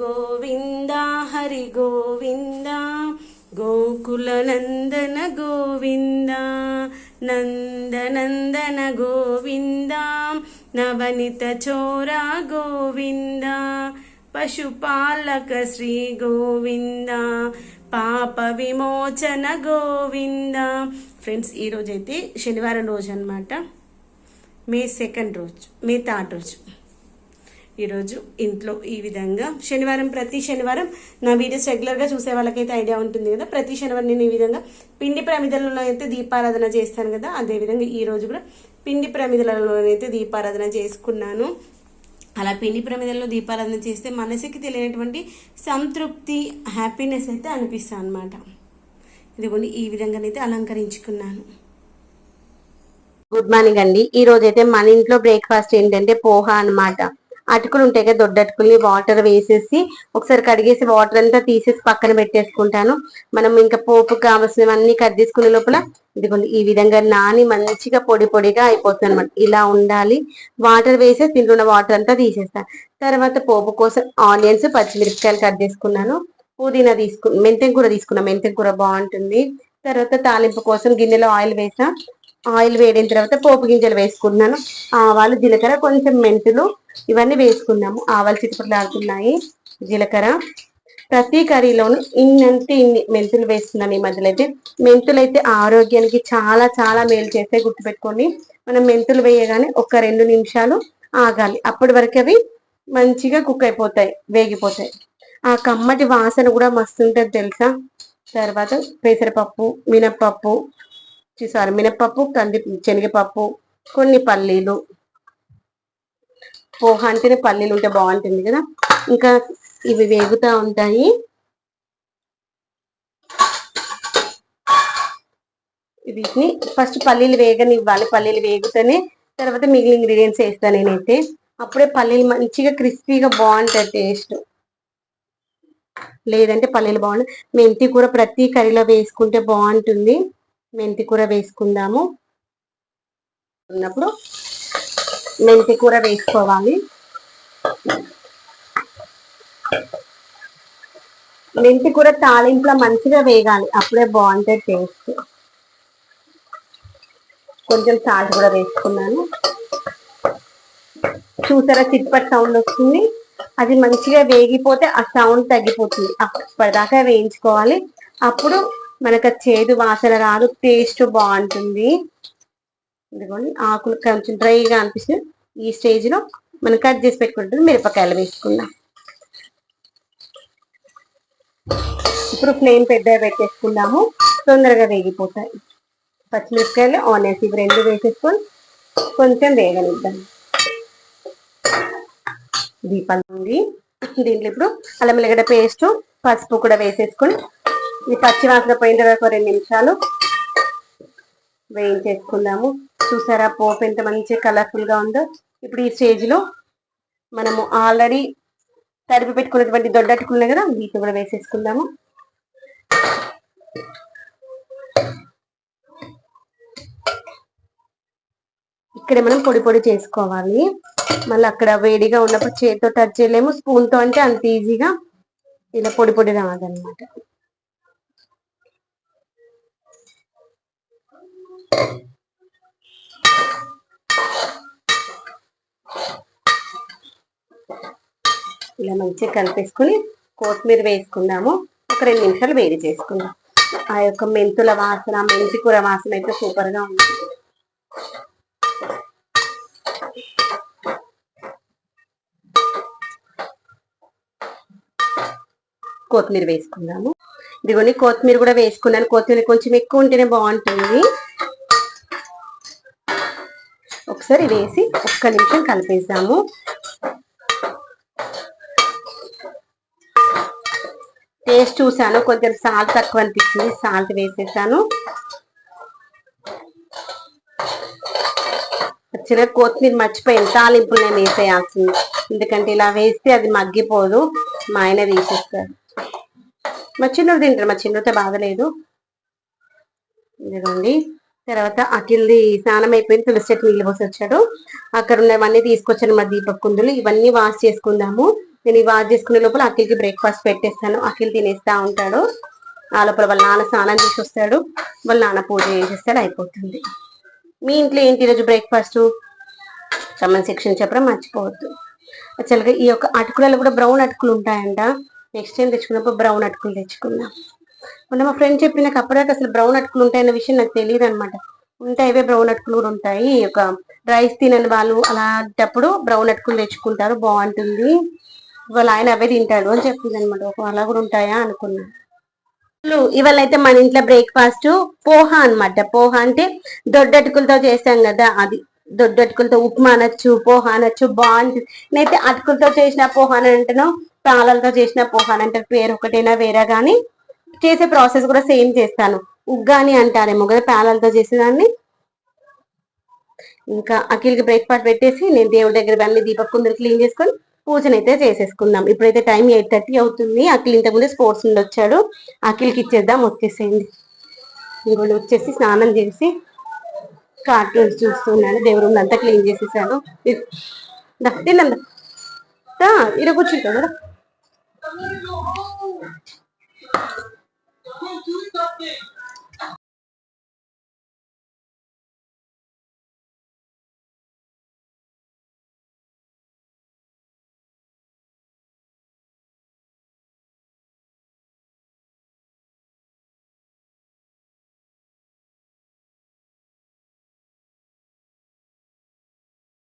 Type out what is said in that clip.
గోవింద హరి గోవింద గోకుల నందన గోవింద నందనందన గోవింద నవనిత చోర గోవింద పశుపాలక శ్రీ గోవింద పాప విమోచన గోవింద. ఫ్రెండ్స్ ఈరోజైతే శనివారం రోజు అనమాట మే సెకండ్ రోజు మే థర్డ్ రోజు. ఈరోజు ఇంట్లో ఈ విధంగా శనివారం ప్రతి శనివారం నా వీడియోస్ రెగ్యులర్గా చూసే వాళ్ళకైతే ఐడియా ఉంటుంది కదా. ప్రతి శనివారం నేను ఈ విధంగా పిండి ప్రమిదలలో అయితే దీపారాధన చేస్తాను కదా. అదేవిధంగా ఈ రోజు కూడా పిండి ప్రమిదలలోనైతే దీపారాధన చేసుకున్నాను. అలా పిండి ప్రమిదల్లో దీపారాధన చేస్తే మనసుకి తెలియనటువంటి సంతృప్తి హ్యాపీనెస్ అయితే అనిపిస్తుంది అనమాట ఇదిగోండి ఈ విధంగానైతే అలంకరించుకున్నాను. గుడ్ మార్నింగ్ అండి. ఈ రోజైతే మన ఇంట్లో బ్రేక్ఫాస్ట్ ఏంటంటే పోహ అన్నమాట. అటుకులు ఉంటాయి కదా దొడ్డ అటుకుల్ని వాటర్ వేసేసి ఒకసారి కడిగేసి వాటర్ అంతా తీసేసి పక్కన పెట్టేసుకుంటాను. మనం ఇంకా పోపు కావాల్సినవన్నీ కట్ చేసుకునే లోపల ఇదిగోండి ఈ విధంగా నాని మంచిగా పొడి పొడిగా అయిపోతుంది అనమాట ఇలా ఉండాలి. వాటర్ వేసేసి దీంట్లో ఉన్న వాటర్ అంతా తీసేస్తాను తర్వాత పోపు కోసం ఆనియన్స్ పచ్చిమిరపకాయలు కట్ చేసుకున్నాను. పుదీనా తీసుకు మెంతెం కూర తీసుకున్నాను మెంతెం కూర బాగుంటుంది. తర్వాత తాలింపు కోసం గిన్నెలో ఆయిల్ వేసా ఆయిల్ వేడిన తర్వాత పోపు గింజలు వేసుకున్నాను ఆవాలు జీలకర్ర కొంచెం మెంతులు ఇవన్నీ వేసుకున్నాము. ఆవాలు చిట్టుపట్లు ఆడుతున్నాయి. జీలకర్ర. ప్రతి కర్రీలోను ఇన్నంటే ఇన్ని మెంతులు వేస్తున్నాను ఈ మధ్యలో అయితే. మెంతులు అయితే ఆరోగ్యానికి చాలా చాలా మేలు చేస్తే గుర్తుపెట్టుకోండి. మనం మెంతులు వేయగానే ఒక రెండు నిమిషాలు ఆగాలి. అప్పటి వరకు అవి మంచిగా కుక్ అయిపోతాయి వేగిపోతాయి. ఆ కమ్మటి వాసన కూడా మస్తు ఉంటుంది తెలుసా? తర్వాత పెసరపప్పు మినప్పప్పు సారీ మినప్పప్పు కంది శనగపప్పు కొన్ని పల్లీలు పోహా అంటేనే పల్లీలు ఉంటే బాగుంటుంది కదా. ఇంకా ఇవి వేగుతా ఉంటాయి. వీటిని ఫస్ట్ పల్లీలు వేగనివ్వాలి. పల్లీలు వేగుతూనే తర్వాత మిగిలిన ఇంగ్రీడియంట్స్ వేస్తాను నేనైతే. అప్పుడే పల్లీలు మంచిగా క్రిస్పీగా బాగుంటుంది టేస్ట్. లేదంటే పల్లీలు బాగుంటుంది మెంతి కూర ప్రతి కర్రీలో వేసుకుంటే బాగుంటుంది. మెంతి కూర వేసుకుందాము. ఉన్నప్పుడు మెంతి కూర వేసుకోవాలి. మెంతి కూర తాలింపులో మంచిగా వేగాలి. అప్పుడే బాగుంటుంది టేస్ట్. కొంచెం సాల్ట్ కూడా వేసుకున్నాను. చూసారా చిట్పట్ సౌండ్ వస్తుంది? అది మంచిగా వేగిపోతే ఆ సౌండ్ తగ్గిపోతుంది. అప్పటిదాకా వేయించుకోవాలి. అప్పుడు మనకు చేదు వాసన రాదు. టేస్ట్ బాగుంటుంది. ఇదిగోండి ఆకులు కొంచెం డ్రైగా అనిపిస్తుంది ఈ స్టేజ్లో మనం కట్ చేసి పెట్టుకుంటుంది మిరపకాయలు వేసుకుందాం. ఇప్పుడు ఫ్లేమ్ పెద్దగా పెట్టేసుకుందాము తొందరగా వేగిపోతాయి. పచ్చిమిరపకాయలు ఆనియన్స్ ఇవి రెండు వేసేసుకొని కొంచెం వేగనిద్దాం. దీపం ఉంది దీంట్లో ఇప్పుడు అల్లం ఎల్లిగడ్డ పేస్ట్ పసుపు కూడా వేసేసుకొని ఈ పచ్చి వాసన పోయిన తర్వాత ఒక రెండు నిమిషాలు వేయించేసుకుందాము చూసారా పోపు ఎంత మంచి కలర్ఫుల్గా ఉందో. ఇప్పుడు ఈ స్టేజ్లో మనము ఆల్రెడీ తడిపి పెట్టుకున్నటువంటి దొడ్డట్టుకున్నాయి కదా వీటిని కూడా వేసేసుకుందాము. ఇక్కడ మనం పొడి పొడి చేసుకోవాలి. మళ్ళీ అక్కడ వేడిగా ఉన్నప్పుడు చేతితో టచ్ చేయలేము. స్పూన్తో అంటే అంత ఈజీగా ఇలా పొడి పొడి రాదనమాట ఇలా మంచిగా కలిపేసుకుని కొత్తిమీర వేసుకున్నాము. ఒక రెండు నిమిషాలు వేడి చేసుకుందాం. ఆ యొక్క మెంతుల వాసన మెంతి కూర వాసన అయితే సూపర్గా ఉంది. కొత్తిమీర వేసుకుందాము ఇదిగోని కొత్తిమీర కూడా వేసుకున్నాను. కొత్తిమీర కొంచెం ఎక్కువ ఉంటేనే బాగుంటుంది. ఒకసారి వేసి ఒక్క నిమిషం కలిపేసాము. టేస్ట్ చూసాను కొంచెం సాల్ట్ తక్కువ అనిపించింది సాల్ట్ వేసేసాను. చిన్న కొత్తిమీర మర్చిపోయింది తాలింపులు నేను వేసేయాల్సింది. ఎందుకంటే ఇలా వేస్తే అది మగ్గిపోదు మా ఆయన తీసేస్తారు. మా చిన్నది తింటారు మా చిన్నతో బాధలేదు ఇదిగోండి. తర్వాత అఖిల్ది స్నానం అయిపోయింది తులసి చెట్టు నీళ్ళు పోసి వచ్చాడు. అక్కడ ఉన్నవన్నీ తీసుకొచ్చాను మా దీపక్ కుందులు ఇవన్నీ వాష్ చేసుకుందాము. నేను ఈ వాష్ చేసుకునే లోపల అఖిల్కి బ్రేక్ఫాస్ట్ పెట్టేస్తాను. అఖిల్ తినేస్తా ఉంటాడు. ఆ లోపల వాళ్ళ నాన్న స్నానం చేసి వస్తాడు. వాళ్ళ నాన్న పూజ చేసేస్తాడు. అయిపోతుంది. మీ ఇంట్లో ఏంటి ఈరోజు బ్రేక్ఫాస్ట్? కమెంట్ సెక్షన్ చెప్పడం మర్చిపోవద్దు. యాక్చువల్గా ఈ యొక్క అటుకులలో కూడా బ్రౌన్ అటుకులు ఉంటాయంట. నెక్స్ట్ టైం తెచ్చుకున్నప్పుడు బ్రౌన్ అటుకులు తెచ్చుకుందాం. మొన్న మా ఫ్రెండ్ చెప్పి నాకు అప్పటిదాకా అసలు బ్రౌన్ అటుకులు ఉంటాయన్న విషయం నాకు తెలియదు అనమాట ఉంటాయి ఇవే బ్రౌన్ అటుకులు కూడా ఉంటాయి. ఒక రైస్ తినని వాళ్ళు అలాంటప్పుడు బ్రౌన్ అటుకులు తెచ్చుకుంటారు బాగుంటుంది. ఇవాళ ఆయన అవే తింటాడు అని చెప్పింది అనమాట ఒక అలా కూడా ఉంటాయా అనుకున్నా. ఇవాళ అయితే మన ఇంట్లో బ్రేక్ఫాస్ట్ పోహా అన్నమాట. పోహా అంటే దొడ్డటుకులతో చేస్తాం కదా అది దొడ్డటుకులతో ఉప్మా అనొచ్చు పోహా అనొచ్చు బాగుంటుంది. నేనైతే అటుకులతో చేసిన పోహా అని అంటాను పాలలతో చేసిన పోహా అని అంటారు. పేరు ఒకటైనా వేరే కానీ చేసే ప్రాసెస్ కూడా సేమ్ చేస్తాను. ఉగ్గాని అంటారేమో కదా పాలలతో చేసేదాన్ని ఇంకా అఖిల్కి బ్రేక్ఫాస్ట్ పెట్టేసి నేను దేవుడి దగ్గర అన్ని దీపక్ కుందరు క్లీన్ చేసుకొని పూజనైతే చేసేసుకుందాం. ఇప్పుడైతే టైం ఎయిట్ థర్టీ అవుతుంది. అఖిల్ ఇంతకుముందే స్పోర్ట్స్ నుండి వచ్చాడు. అఖిల్కి ఇచ్చేద్దాం వచ్చేసేయండి. ఇంకోళ్ళు వచ్చేసి స్నానం చేసి కార్టూన్స్ చూస్తున్నాడు దేవుడు అంతా క్లీన్ చేసేసాను తిన్నందా ఇర కూర్చుంటాడు